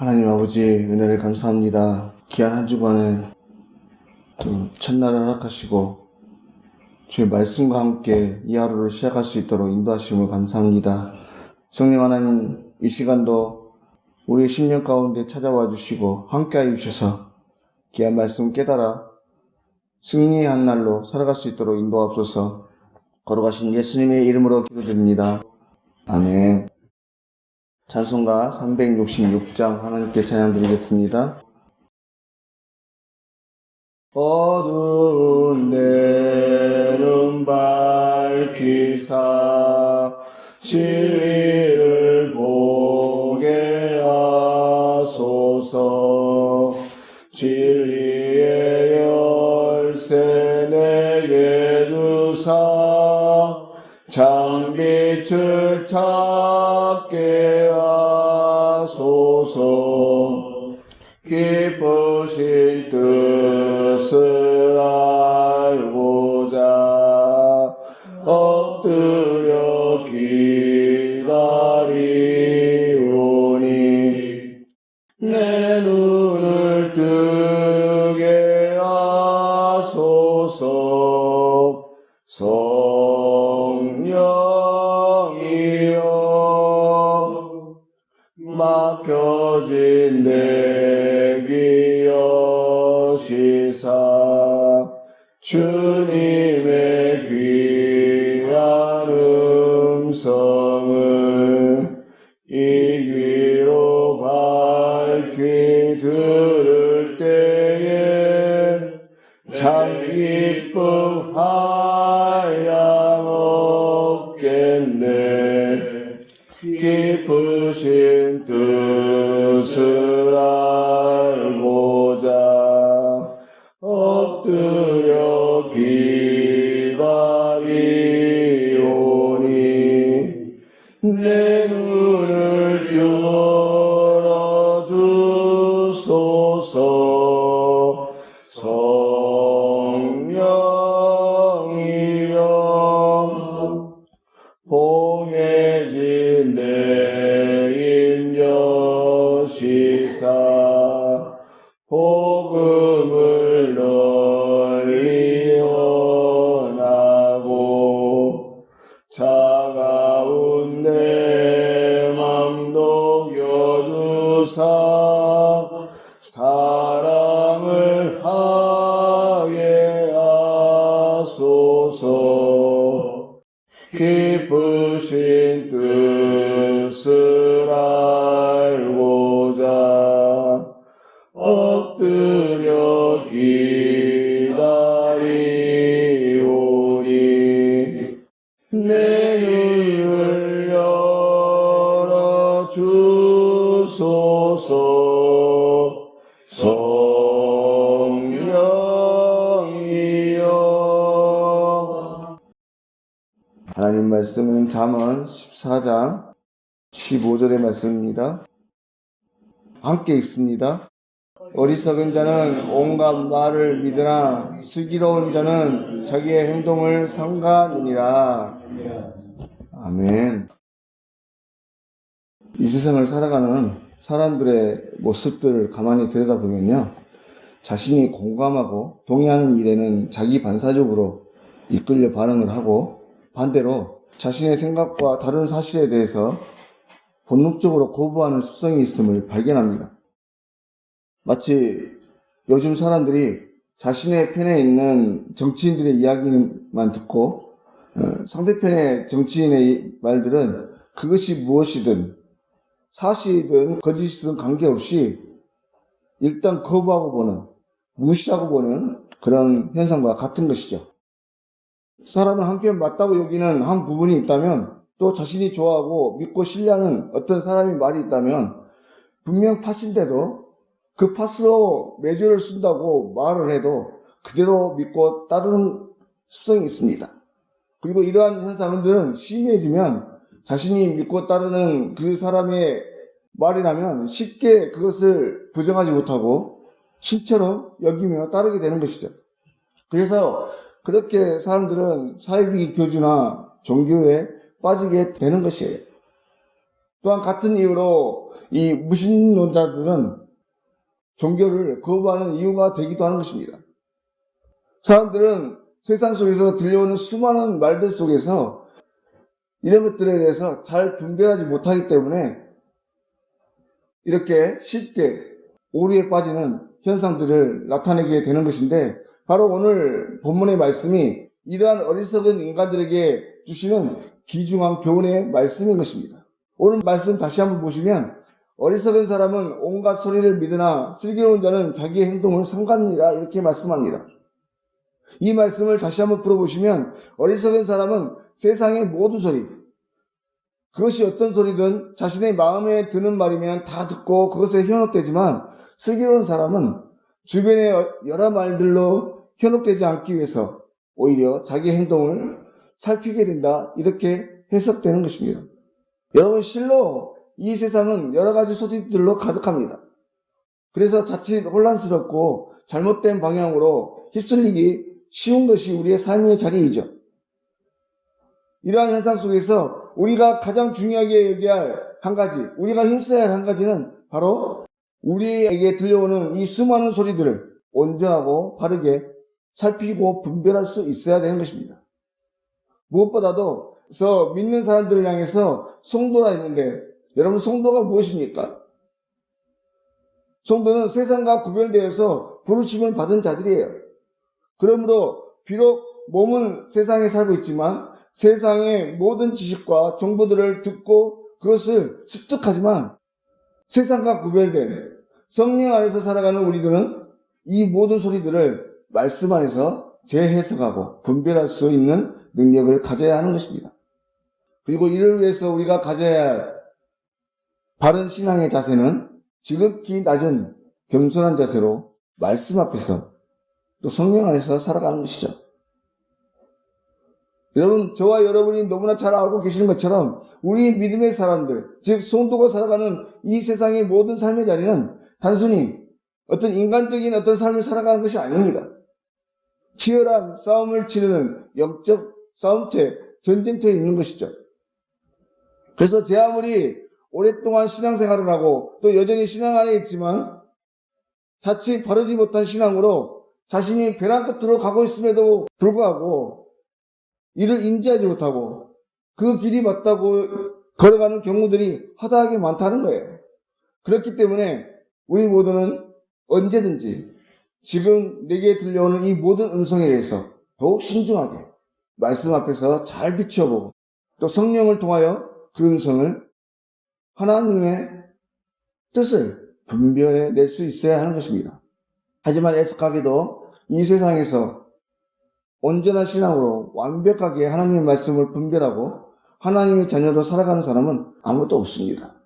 하나님 아버지 은혜를 감사합니다. 귀한 한 주간을 그 첫날을 허락하시고 주의 말씀과 함께 이 하루를 시작할 수 있도록 인도하심을 감사합니다. 성령 하나님 이 시간도 우리의 심령 가운데 찾아와 주시고 함께하여 주셔서 귀한 말씀 깨달아 승리의 한 날로 살아갈 수 있도록 인도하옵소서 걸어가신 예수님의 이름으로 기도드립니다. 아멘. 찬송가 366장 하나님께 찬양 드리겠습니다. 어두운 데는 밝히사 진리를 보게 하소서 진리의 열쇠 내게 주사 장빛을 찾 하소서 막혀진 내 귀여 시사. 주님의 귀한 음성을 이 귀로 밝히 들 기다리오니 내 눈을 열어주소서. 성령이여 봉해진 내 인여시사 복음을 기쁘신 뜻을 알고자 엎드려 기다리오니 내 눈을 열어 주소서 하나님 말씀은 잠언 14장 15절의 말씀입니다. 함께 읽습니다. 어리석은 자는 온갖 말을 믿으나 슬기로운 자는 자기의 행동을 삼가느니라. 아멘. 이 세상을 살아가는 사람들의 모습들을 가만히 들여다보면요. 자신이 공감하고 동의하는 일에는 자기 반사적으로 이끌려 반응을 하고 반대로 자신의 생각과 다른 사실에 대해서 본능적으로 거부하는 습성이 있음을 발견합니다. 마치 요즘 사람들이 자신의 편에 있는 정치인들의 이야기만 듣고 어, 상대편의 정치인의 말들은 그것이 무엇이든 사실이든 거짓이든 관계없이 일단 거부하고 보는 무시하고 보는 그런 현상과 같은 것이죠. 사람을 한편 맞다고 여기는 한 부분이 있다면 또 자신이 좋아하고 믿고 신뢰하는 어떤 사람이 말이 있다면 분명 팥인데도 그 팥으로 매주를 쓴다고 말을 해도 그대로 믿고 따르는 습성이 있습니다. 그리고 이러한 현상들은 심해지면 자신이 믿고 따르는 그 사람의 말이라면 쉽게 그것을 부정하지 못하고 신처럼 여기며 따르게 되는 것이죠. 그래서 그렇게 사람들은 사회비 교주나 종교에 빠지게 되는 것이에요. 또한 같은 이유로 이 무신론자들은 종교를 거부하는 이유가 되기도 하는 것입니다. 사람들은 세상 속에서 들려오는 수많은 말들 속에서 이런 것들에 대해서 잘 분별하지 못하기 때문에 이렇게 쉽게 오류에 빠지는 현상들을 나타내게 되는 것인데 바로 오늘 본문의 말씀이 이러한 어리석은 인간들에게 주시는 귀중한 교훈의 말씀인 것입니다. 오늘 말씀 다시 한번 보시면 어리석은 사람은 온갖 소리를 믿으나 슬기로운 자는 자기의 행동을 삼갑니다. 이렇게 말씀합니다. 이 말씀을 다시 한번 풀어보시면 어리석은 사람은 세상의 모든 소리, 그것이 어떤 소리든 자신의 마음에 드는 말이면 다 듣고 그것에 현혹되지만 슬기로운 사람은 주변의 여러 말들로 현혹되지 않기 위해서 오히려 자기 행동을 살피게 된다. 이렇게 해석되는 것입니다. 여러분, 실로 이 세상은 여러 가지 소리들로 가득합니다. 그래서 자칫 혼란스럽고 잘못된 방향으로 휩쓸리기 쉬운 것이 우리의 삶의 자리이죠. 이러한 현상 속에서 우리가 가장 중요하게 여겨야 할한 가지, 우리가 힘써야 할 한 가지는 바로 우리에게 들려오는 이 수많은 소리들을 온전하고 바르게 살피고 분별할 수 있어야 되는 것입니다. 무엇보다도 서 믿는 사람들을 향해서 성도라 했는데 여러분 성도가 무엇입니까? 성도는 세상과 구별되어서 부르심을 받은 자들이에요. 그러므로 비록 몸은 세상에 살고 있지만 세상의 모든 지식과 정보들을 듣고 그것을 습득하지만 세상과 구별된 성령 안에서 살아가는 우리들은 이 모든 소리들을 말씀 안에서 재해석하고 분별할 수 있는 능력을 가져야 하는 것입니다. 그리고 이를 위해서 우리가 가져야 할 바른 신앙의 자세는 지극히 낮은 겸손한 자세로 말씀 앞에서 또 성령 안에서 살아가는 것이죠. 여러분, 저와 여러분이 너무나 잘 알고 계시는 것처럼 우리 믿음의 사람들, 즉 성도가 살아가는 이 세상의 모든 삶의 자리는 단순히 어떤 인간적인 어떤 삶을 살아가는 것이 아닙니다. 치열한 싸움을 치르는 영적 싸움터, 전쟁터에 있는 것이죠. 그래서 제 아무리 오랫동안 신앙생활을 하고 또 여전히 신앙 안에 있지만 자칫 바르지 못한 신앙으로 자신이 벼랑 끝으로 가고 있음에도 불구하고 이를 인지하지 못하고 그 길이 맞다고 걸어가는 경우들이 허다하게 많다는 거예요. 그렇기 때문에 우리 모두는 언제든지 지금 내게 들려오는 이 모든 음성에 대해서 더욱 신중하게 말씀 앞에서 잘 비춰보고 또 성령을 통하여 그 음성을 하나님의 뜻을 분별해 낼 수 있어야 하는 것입니다. 하지만 애석하게도 이 세상에서 온전한 신앙으로 완벽하게 하나님의 말씀을 분별하고 하나님의 자녀로 살아가는 사람은 아무도 없습니다.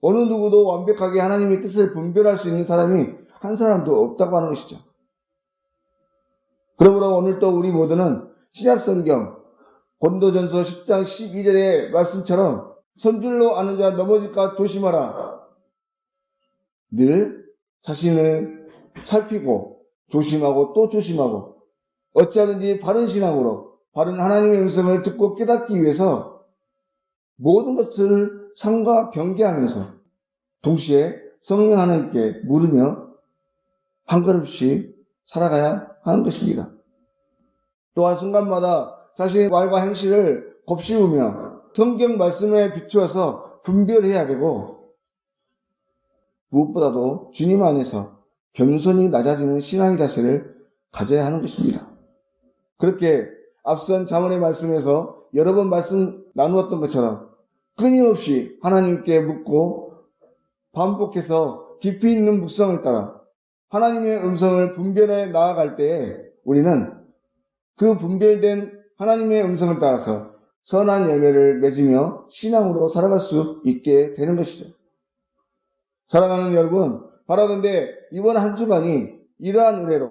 어느 누구도 완벽하게 하나님의 뜻을 분별할 수 있는 사람이 한 사람도 없다고 하는 것이죠. 그러므로 오늘 또 우리 모두는 신약성경 본도전서 10장 12절의 말씀처럼 선줄로 아는 자 넘어질까 조심하라. 늘 자신을 살피고 조심하고 또 조심하고 어찌하든지 바른 신앙으로 바른 하나님의 음성을 듣고 깨닫기 위해서 모든 것들을 삼가 경계하면서 동시에 성령 하나님께 물으며 한 걸음씩 살아가야 하는 것입니다. 또한 순간마다 자신의 말과 행실을 곱씹으며 성경 말씀에 비추어서 분별해야 되고 무엇보다도 주님 안에서 겸손히 낮아지는 신앙의 자세를 가져야 하는 것입니다. 그렇게 앞선 자문의 말씀에서 여러 번 말씀 나누었던 것처럼 끊임없이 하나님께 묻고 반복해서 깊이 있는 묵상을 따라 하나님의 음성을 분별해 나아갈 때에 우리는 그 분별된 하나님의 음성을 따라서 선한 열매를 맺으며 신앙으로 살아갈 수 있게 되는 것이죠. 사랑하는 여러분, 바라건대 이번 한 주간이 이러한 은혜로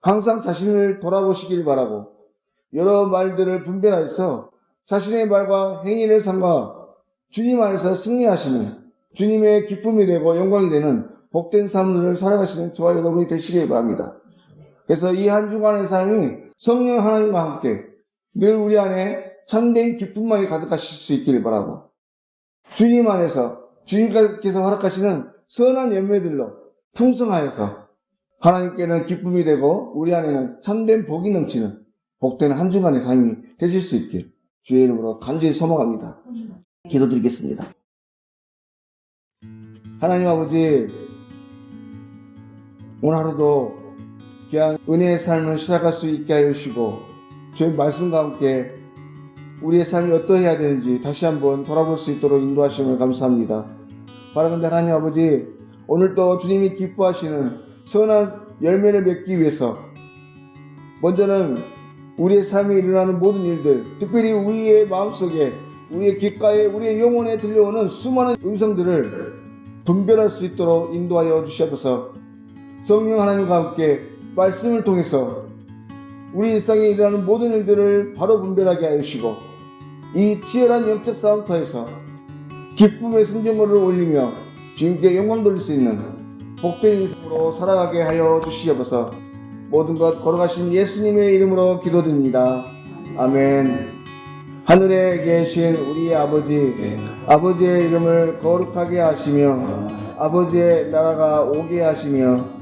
항상 자신을 돌아보시길 바라고 여러 말들을 분별해서 자신의 말과 행위를 삼가 주님 안에서 승리하시는 주님의 기쁨이 되고 영광이 되는 복된 삶을 살아가시는 저와 여러분이 되시길 바랍니다. 그래서 이 한 주간의 삶이 성령 하나님과 함께 늘 우리 안에 참된 기쁨만이 가득하실 수 있기를 바라고 주님 안에서 주님께서 허락하시는 선한 열매들로 풍성하여서 하나님께는 기쁨이 되고 우리 안에는 참된 복이 넘치는 복된 한 주간의 삶이 되실 수 있길 주의 이름으로 간절히 소망합니다. 기도드리겠습니다. 하나님 아버지 오늘 하루도 귀한 은혜의 삶을 시작할 수 있게 하여 주시고 주의 말씀과 함께 우리의 삶이 어떠해야 되는지 다시 한번 돌아볼 수 있도록 인도하심을 감사합니다. 바라건대 하나님 아버지 오늘도 주님이 기뻐하시는 선한 열매를 맺기 위해서 먼저는 우리의 삶에 일어나는 모든 일들 특별히 우리의 마음속에 우리의 귓가에 우리의 영혼에 들려오는 수많은 음성들을 분별할 수 있도록 인도하여 주시옵소서 성령 하나님과 함께 말씀을 통해서 우리 일상에 일어나는 모든 일들을 바로 분별하게 하여 주시고 이 치열한 영적 싸움터에서 기쁨의 승전거를 올리며 주님께 영광 돌릴 수 있는 복된 인생으로 살아가게 하여 주시옵소서 모든 것 걸어가신 예수님의 이름으로 기도드립니다. 아멘. 하늘에 계신 우리 아버지, 아버지의 이름을 거룩하게 하시며, 아버지의 나라가 오게 하시며,